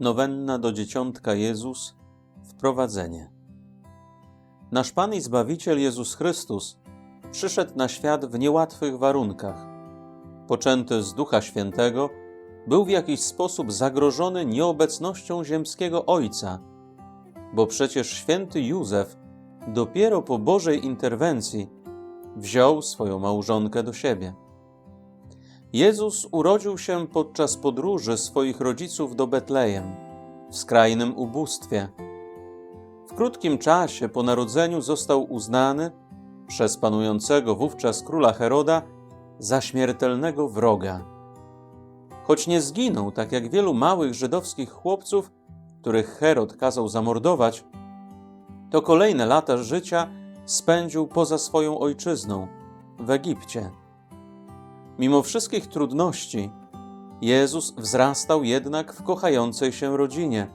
Nowenna do Dzieciątka Jezus Wprowadzenie Nasz Pan i Zbawiciel Jezus Chrystus przyszedł na świat w niełatwych warunkach. Poczęty z Ducha Świętego, był w jakiś sposób zagrożony nieobecnością ziemskiego Ojca, bo przecież święty Józef dopiero po Bożej interwencji wziął swoją małżonkę do siebie. Jezus urodził się podczas podróży swoich rodziców do Betlejem, w skrajnym ubóstwie. W krótkim czasie po narodzeniu został uznany przez panującego wówczas króla Heroda za śmiertelnego wroga. Choć nie zginął, tak jak wielu małych żydowskich chłopców, których Herod kazał zamordować, to kolejne lata życia spędził poza swoją ojczyzną, w Egipcie. Mimo wszystkich trudności, Jezus wzrastał jednak w kochającej się rodzinie,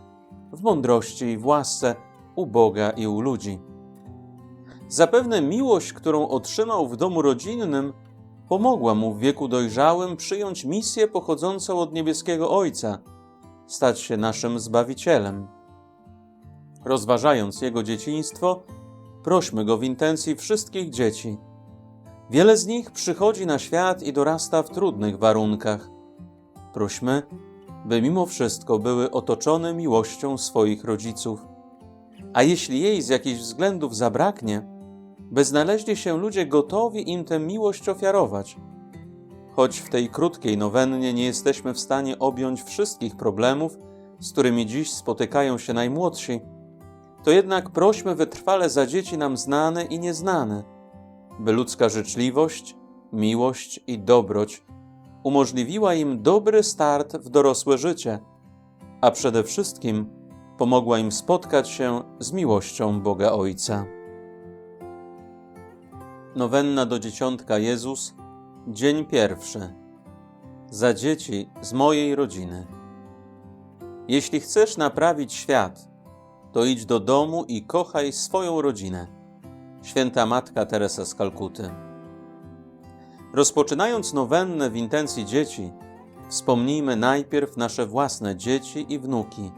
w mądrości i w łasce u Boga i u ludzi. Zapewne miłość, którą otrzymał w domu rodzinnym, pomogła mu w wieku dojrzałym przyjąć misję pochodzącą od niebieskiego Ojca, stać się naszym Zbawicielem. Rozważając jego dzieciństwo, prośmy go w intencji wszystkich dzieci. Wiele z nich przychodzi na świat i dorasta w trudnych warunkach. Prośmy, by mimo wszystko były otoczone miłością swoich rodziców. A jeśli jej z jakichś względów zabraknie, by znaleźli się ludzie gotowi im tę miłość ofiarować. Choć w tej krótkiej nowennie nie jesteśmy w stanie objąć wszystkich problemów, z którymi dziś spotykają się najmłodsi, to jednak prośmy wytrwale za dzieci nam znane i nieznane, by ludzka życzliwość, miłość i dobroć umożliwiła im dobry start w dorosłe życie, a przede wszystkim pomogła im spotkać się z miłością Boga Ojca. Nowenna do Dzieciątka Jezus, dzień pierwszy. Za dzieci z mojej rodziny. Jeśli chcesz naprawić świat, to idź do domu i kochaj swoją rodzinę. Święta Matka Teresa z Kalkuty. Rozpoczynając nowennę w intencji dzieci, wspomnijmy najpierw nasze własne dzieci i wnuki.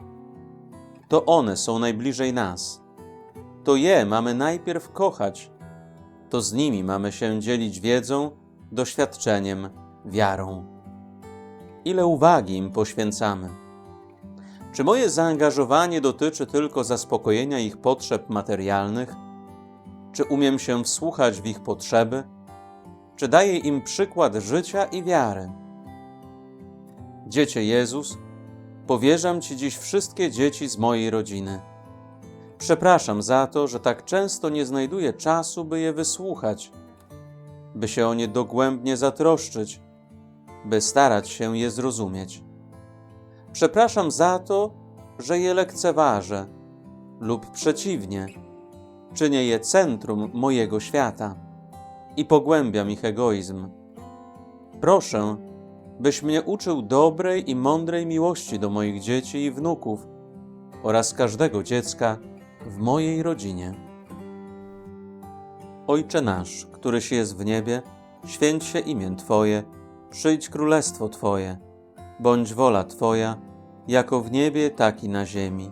To one są najbliżej nas. To je mamy najpierw kochać. To z nimi mamy się dzielić wiedzą, doświadczeniem, wiarą. Ile uwagi im poświęcamy? Czy moje zaangażowanie dotyczy tylko zaspokojenia ich potrzeb materialnych? Czy umiem się wsłuchać w ich potrzeby? Czy daję im przykład życia i wiary? Dziecię Jezus, powierzam Ci dziś wszystkie dzieci z mojej rodziny. Przepraszam za to, że tak często nie znajduję czasu, by je wysłuchać, by się o nie dogłębnie zatroszczyć, by starać się je zrozumieć. Przepraszam za to, że je lekceważę, lub przeciwnie, czynię je centrum mojego świata i pogłębiam ich egoizm. Proszę, byś mnie uczył dobrej i mądrej miłości do moich dzieci i wnuków oraz każdego dziecka w mojej rodzinie. Ojcze nasz, któryś jest w niebie, święć się imię Twoje, przyjdź królestwo Twoje, bądź wola Twoja, jako w niebie, tak i na ziemi.